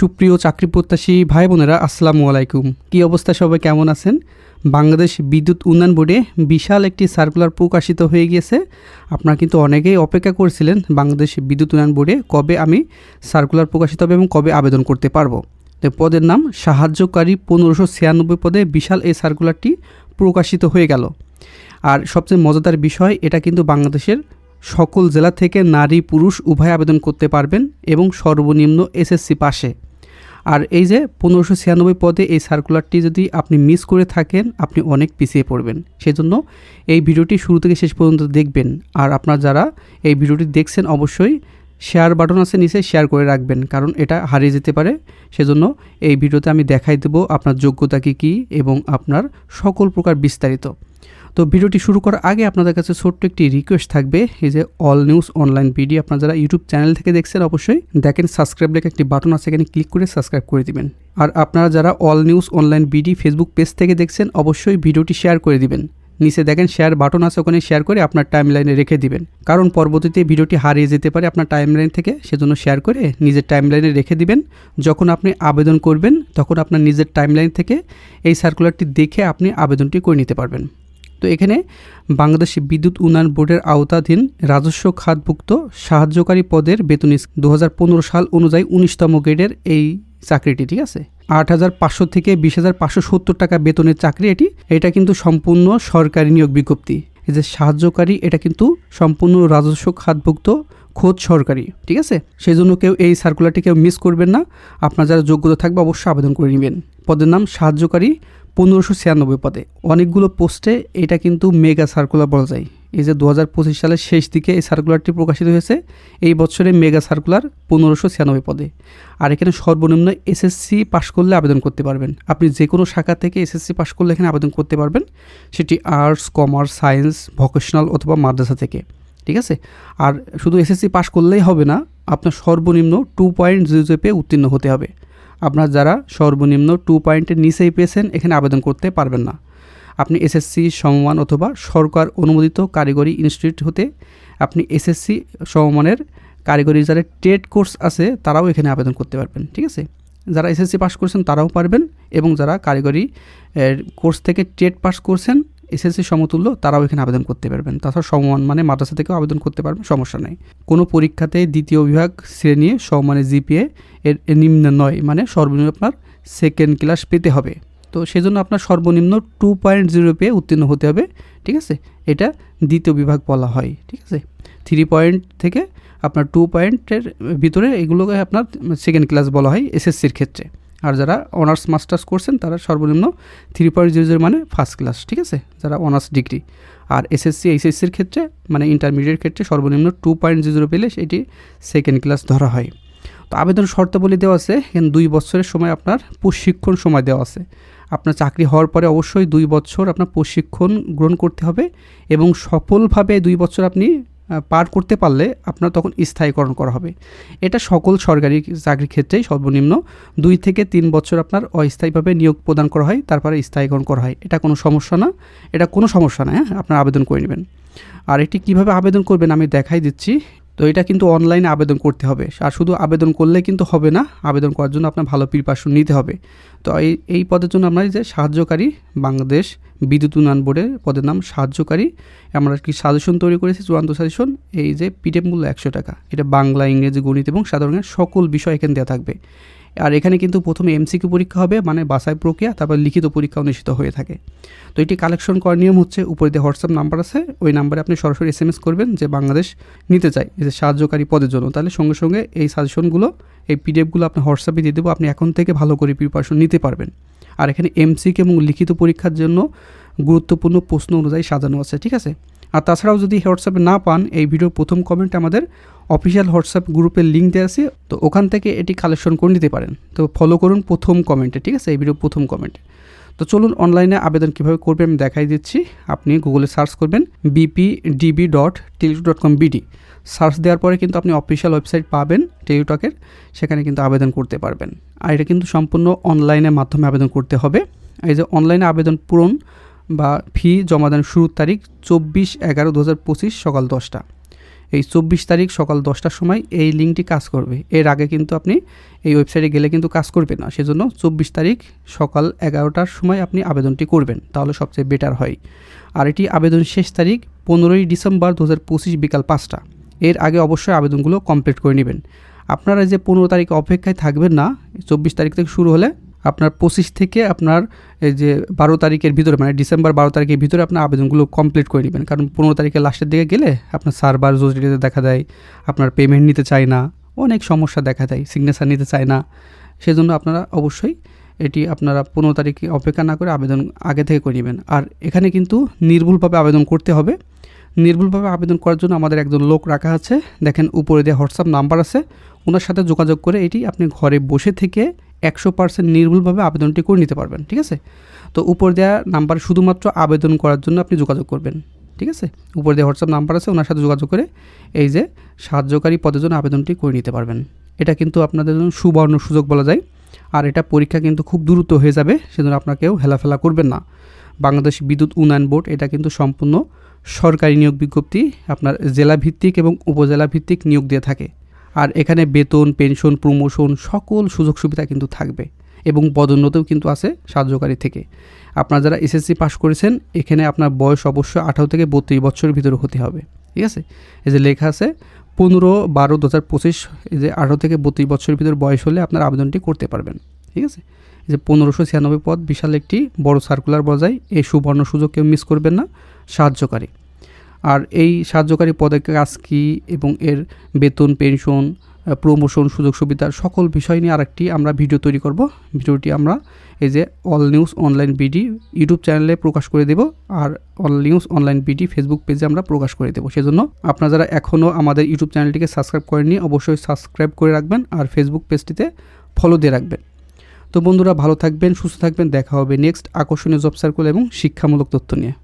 সুপ্রিয় চাকরি প্রত্যাশী ভাই বোনেরা আসসালামু আলাইকুম। কি অবস্থা? সবাই কেমন আছেন? বাংলাদেশ বিদ্যুৎ উন্নয়ন বোর্ডে বিশাল একটি সার্কুলার প্রকাশিত হয়ে গিয়েছে। আপনারা কিন্তু অনেকেই অপেক্ষা করছিলেন বাংলাদেশ বিদ্যুৎ উন্নয়ন বোর্ডে কবে আমি সার্কুলার প্রকাশিত হবে এবং কবে আবেদন করতে পারব। তো পদের নাম, সাহায্যকারী পনেরোশো ছিয়ানব্বই পদে বিশাল এই সার্কুলারটি প্রকাশিত হয়ে গেল। আর সবচেয়ে মজাদার বিষয়, এটা কিন্তু বাংলাদেশের সকল জেলা থেকে নারী পুরুষ উভয় আবেদন করতে পারবেন এবং সর্বনিম্ন এসএসসি পাশে। আর এই যে পনেরোশো ছিয়ানব্বই পদে এই সার্কুলারটি যদি আপনি মিস করে থাকেন, আপনি অনেক পিছিয়ে পড়বেন। সেজন্য এই ভিডিওটি শুরু থেকে শেষ পর্যন্ত দেখবেন। আর আপনারা যারা এই ভিডিওটি দেখছেন, অবশ্যই শেয়ার বাটন আছে নিচে শেয়ার করে রাখবেন, কারণ এটা হারিয়ে যেতে পারে। সেজন্য এই ভিডিওতে আমি দেখাই দেব আপনার যোগ্যতা কী কী এবং আপনার সকল প্রকার বিস্তারিত। তো ভিডিওটি শুরু করার আগে আপনাদের কাছে ছোট্ট একটি রিকোয়েস্ট থাকবে, এই যে অল নিউজ অনলাইন ভিডিও আপনারা যারা ইউটিউব চ্যানেল থেকে দেখছেন, অবশ্যই দেখেন সাবস্ক্রাইব লেখা একটি বাটন আছে, এখানে ক্লিক করে সাবস্ক্রাইব করে দিবেন। আর আপনারা যারা all news online BD facebook page থেকে দেখছেন, অবশ্যই ভিডিওটি শেয়ার করে দিবেন। নিচে দেখেন শেয়ার বাটন আছে, ওখানে শেয়ার করে আপনার টাইম লাইনে রেখে দিবেন। কারণ পরবর্তীতে ভিডিওটি হারিয়ে যেতে পারে আপনার টাইম লাইন থেকে, সেজন্য শেয়ার করে নিজের টাইম লাইনে রেখে দিবেন। যখন আপনি আবেদন করবেন, তখন আপনার নিজের টাইম লাইন থেকে এই সার্কুলারটি দেখে আপনি আবেদনটি করে নিতে পারবেন। তো এখানে বাংলাদেশ বিদ্যুৎ উন্নয়ন বোর্ডের আওতাধীন রাজস্ব খাতভুক্ত সাহায্যকারী পদের বেতন দু হাজার পনেরো সাল অনুযায়ী উনিশতম গ্রেডের এই চাকরিটি, ঠিক আছে? আট হাজার পাঁচশো থেকে বিশ হাজার পাঁচশো সত্তর টাকা বেতনের চাকরি এটি। এটা কিন্তু সম্পূর্ণ সরকারি নিয়োগ বিজ্ঞপ্তি। এই যে সাহায্যকারী, এটা কিন্তু সম্পূর্ণ রাজস্ব খাতভুক্ত, খোদ সরকারি, ঠিক আছে? সেই জন্য কেউ এই সার্কুলারটি কেউ মিস করবেন না। আপনার যারা যোগ্যতা থাকবে অবশ্যই আবেদন করে নেবেন। পদের নাম সাহায্যকারী পনেরোশো ছিয়ানব্বই পদে। অনেকগুলো পোস্টে এটা কিন্তু মেগা সার্কুলার বলা যায়। এই যে দু হাজার পঁচিশ সালের শেষ দিকে এই সার্কুলারটি প্রকাশিত হয়েছে, এই বছরে মেগা সার্কুলার পনেরোশো ছিয়ানব্বই পদে। আর এখানে সর্বনিম্ন এসএসসি পাশ করলে আবেদন করতে পারবেন। আপনি যে কোনো শাখা থেকে এসএসসি পাশ করলে এখানে আবেদন করতে পারবেন, সেটি আর্টস কমার্স সায়েন্স ভোকেশনাল অথবা মাদ্রাসা থেকে। ঠিক আছে? আর শুধু এসএসসি পাশ করলেই হবে না, আপনার সর্বনিম্ন টু পয়েন্ট জিরো পেয়ে উত্তীর্ণ হতে হবে। আপনার যারা সর্বনিম্ন টু পয়েন্টের নিচেই পেয়েছেন, এখানে আবেদন করতে পারবেন না। আপনি এসএসসি সমমান অথবা সরকার অনুমোদিত কারিগরি ইনস্টিটিউট হতে আপনি এসএসসি সমমানের কারিগরি যারা ট্রেড কোর্স আছে, তারাও এখানে আবেদন করতে পারবেন, ঠিক আছে? যারা এসএসসি পাস করছেন, তারাও পারবেন এবং যারা কারিগরি কোর্স থেকে ট্রেড পাস করছেন এসএসসি সমতুল্য, তারাও এখানে আবেদন করতে পারবেন। তাছাড়া সমমান মানে মাদ্রাসা থেকেও আবেদন করতে পারবেন, সমস্যা নেই। কোনো পরীক্ষাতে দ্বিতীয় বিভাগ শ্রেণি সমমানের জিপিএ এর নিম্ন নয় মানে সর্বনিম্ন আপনার সেকেন্ড ক্লাস পেতে হবে। তো সেজন্য আপনার সর্বনিম্ন টু পয়েন্ট জিরো পেয়ে উত্তীর্ণ হতে হবে, ঠিক আছে? এটা দ্বিতীয় বিভাগ বলা হয়, ঠিক আছে? থ্রি পয়েন্ট থেকে আপনার টু পয়েন্টের ভিতরে এগুলোকে আপনার সেকেন্ড ক্লাস বলা হয় এসএসসির ক্ষেত্রে। আর যারা অনার্স মাস্টার্স করছেন, তারা সর্বনিম্ন থ্রি পয়েন্ট জিরো জিরো মানে ফার্স্ট ক্লাস ঠিক আছে? যারা অনার্স ডিগ্রি আর এসএসসি এইচএসসির ক্ষেত্রে মানে ইন্টারমিডিয়েট ক্ষেত্রে সর্বনিম্ন টু পয়েন্ট জিরো পেলে সেটি সেকেন্ড ক্লাস ধরা হয়। তো আবেদন শর্তাবলী দেওয়া আছে, এখানে দুই বছরের সময় আপনার প্রশিক্ষণ সময় দেওয়া আছে। আপনার চাকরি হওয়ার পরে অবশ্যই দুই বছর আপনার প্রশিক্ষণ গ্রহণ করতে হবে এবং সফলভাবে দুই বছর আপনি পার করতে পারলে আপনার তখন স্থায়ীকরণ করা হবে। এটা সকল সরকারি চাকরির ক্ষেত্রেই সর্বনিম্ন দুই থেকে তিন বছর আপনার অস্থায়ীভাবে নিয়োগ প্রদান করা হয়, তারপরে স্থায়ীকরণ করা হয়। এটা কোনো সমস্যা না, এটা কোনো সমস্যা না হ্যাঁ আপনার আবেদন করে নেবেন। আর এটি কীভাবে আবেদন করবেন আমি দেখাই দিচ্ছি। তো এটা কিন্তু অনলাইনে আবেদন করতে হবে। আর শুধু আবেদন করলে কিন্তু হবে না, আবেদন করার জন্য আপনার ভালো প্রিপারেশন নিতে হবে। তো এই এই পদের জন্য আমরা যে সাহায্যকারী বাংলাদেশ বিদ্যুৎ উন্নয়ন বোর্ডের পদের নাম সাহায্যকারী। আমরা কি সাজেশন তৈরি করেছি? চূড়ান্ত সাজেশন এই যে পিটেপ মূল্য একশো টাকা। এটা বাংলা, ইংরেজি, গণিত এবং সাধারণের সকল বিষয় এখানে দেওয়া থাকবে। আর এখানে কিন্তু প্রথমে এমসিকিউ পরীক্ষা হবে মানে বাসায় প্রক্রিয়া, তারপর লিখিত পরীক্ষা অনুষ্ঠিত হয়ে থাকে। তো এটি কালেকশন করার নিয়ম হচ্ছে, উপরে দিয়ে হোয়াটসঅ্যাপ নাম্বার আছে, ওই নাম্বারে আপনি সরাসরি এস এম এস করবেন যে বাংলাদেশ নিতে চাই যে সাহায্যকারী পদের জন্য। তাহলে সঙ্গে সঙ্গে এই সাজেশনগুলো এই পিডিএফগুলো আপনি হোয়াটসঅ্যাপে দিয়ে দেবো, আপনি এখন থেকে ভালো করে প্রিপারেশন নিতে পারবেন। আর এখানে এমসিকিউ এবং লিখিত পরীক্ষার জন্য গুরুত্বপূর্ণ প্রশ্ন অনুযায়ী সাজানো আছে, ঠিক আছে? আর তাছাড়াও যদি হোয়াটসঅ্যাপে না পান, এই ভিডিওর প্রথম কমেন্ট আমাদের অফিসিয়াল হোয়াটসঅ্যাপ গ্রুপের লিঙ্ক দেওয়া আছে, তো ওখান থেকে এটি কালেকশন করে নিতে পারেন। তো ফলো করুন প্রথম কমেন্টে ঠিক আছে? এই ভিডিও প্রথম কমেন্টে তো চলুন অনলাইনে আবেদন কীভাবে করবেন আমি দেখাই দিচ্ছি। আপনি গুগলে সার্চ করবেন BP DB dot teletalk dot com BD search দেওয়ার পরে কিন্তু আপনি অফিসিয়াল ওয়েবসাইট পাবেন টেলিটকের সেখানে কিন্তু আবেদন করতে পারবেন। আর এটা কিন্তু সম্পূর্ণ অনলাইনের মাধ্যমে আবেদন করতে হবে। এই যে অনলাইনে আবেদন পূরণ বা ফি জমা দেন শুরুর তারিখ চব্বিশ এগারো দু সকাল দশটা। এই চব্বিশ তারিখ সকাল দশটার সময় এই লিঙ্কটি কাজ করবে। এর আগে কিন্তু আপনি এই ওয়েবসাইটে গেলে কিন্তু কাজ করবে না। সেজন্য চব্বিশ তারিখ সকাল এগারোটার সময় আপনি আবেদনটি করবেন, তাহলে সবচেয়ে বেটার হয়। আর এটি আবেদন শেষ তারিখ পনেরোই ডিসেম্বর দু হাজার পঁচিশ বিকাল পাঁচটা। এর আগে অবশ্যই আবেদনগুলো কমপ্লিট করে নেবেন। আপনারা যে পনেরো তারিখ অপেক্ষায় থাকবেন না, চব্বিশ তারিখ থেকে শুরু হলে আপনার পঁচিশ থেকে আপনার এই যে বারো তারিখের ভিতরে মানে ডিসেম্বর বারো তারিখের ভিতরে আপনার আবেদনগুলো কমপ্লিট করে নেবেন। কারণ পনেরো তারিখের লাস্টের দিকে গেলে আপনার সার্ভার জরুরিতে দেখা দেয়, আপনার পেমেন্ট নিতে চায় না, অনেক সমস্যা দেখা দেয় সিগনেচার নিতে চায় না। সেজন্য আপনারা অবশ্যই এটি আপনারা পনেরো তারিখে অপেক্ষা না করে আবেদন আগে থেকে করে নেবেন। আর এখানে কিন্তু নির্ভুলভাবে আবেদন করতে হবে। নির্ভুলভাবে আবেদন করার জন্য আমাদের একজন লোক রাখা আছে। দেখেন উপরে দেওয়া হোয়াটসঅ্যাপ নাম্বার আছে। ওনার সাথে যোগাযোগ করে এটি আপনি ঘরে বসে থেকে একশো পার্সেন্ট নির্ভুলভাবে আবেদনটি করে নিতে পারবেন, ঠিক আছে? তো উপর দেওয়া নাম্বার শুধুমাত্র আবেদন করার জন্য আপনি যোগাযোগ করবেন, ঠিক আছে? উপর দেওয়া হোয়াটসঅ্যাপ নাম্বার আছে, ওনার সাথে যোগাযোগ করে এই যে সাহায্যকারী পদের জন্য আবেদনটি করে নিতে পারবেন। এটা কিন্তু আপনাদের জন্য সুবর্ণ সুযোগ বলা যায়। আর এটা পরীক্ষা কিন্তু খুব দ্রুত হয়ে যাবে, সেজন্য আপনাকেও হেলাফেলা করবেন না। বাংলাদেশ বিদ্যুৎ উন্নয়ন বোর্ড এটা কিন্তু সম্পূর্ণ সরকারি নিয়োগ বিজ্ঞপ্তি আপনার জেলাভিত্তিক এবং উপজেলাভিত্তিক নিয়োগ দিয়ে থাকে। আর এখানে বেতন, পেনশন প্রমোশন সকল সুযোগ সুবিধা কিন্তু থাকবে এবং পদোন্নতিও কিন্তু আছে সাহায্যকারী থেকে। আপনারা যারা এসএসসি পাস করেছেন, এখানে আপনার বয়স অবশ্যই আঠারো থেকে বত্রিশ বছরের ভিতরে হতে হবে, ঠিক আছে? এই যে লেখা আছে, পনেরো বারো দু হাজার পঁচিশ, এই যে আঠারো থেকে বত্রিশ বছরের ভিতর বয়স হলে আপনার আবেদনটি করতে পারবেন, ঠিক আছে? এই যে পনেরোশো ছিয়ানব্বই পদ, বিশাল একটি বড় সার্কুলার বজায়, এই সুবর্ণ সুযোগ কেউ মিস করবেন না, সাহায্যকারী। আর এই সাহায্যকারী পদের কাজ কী এবং এর বেতন পেনশন প্রমোশন সুযোগ সুবিধা সকল বিষয় নিয়ে আরেকটি আমরা ভিডিও তৈরি করব। ভিডিওটি আমরা এই যে all news online BD YouTube চ্যানেলে প্রকাশ করে দেব আর all news online BD facebook পেজে আমরা প্রকাশ করে দেবো। সেজন্য আপনারা যারা এখনও আমাদের ইউটিউব চ্যানেলটিকে সাবস্ক্রাইব করেননি, অবশ্যই সাবস্ক্রাইব করে রাখবেন আর ফেসবুক পেজটিতে ফলো দিয়ে রাখবেন। তো বন্ধুরা, ভালো থাকবেন, সুস্থ থাকবেন, দেখা হবে নেক্সট আকর্ষণীয় জব সার্কুল এবং শিক্ষামূলক তথ্য নিয়ে।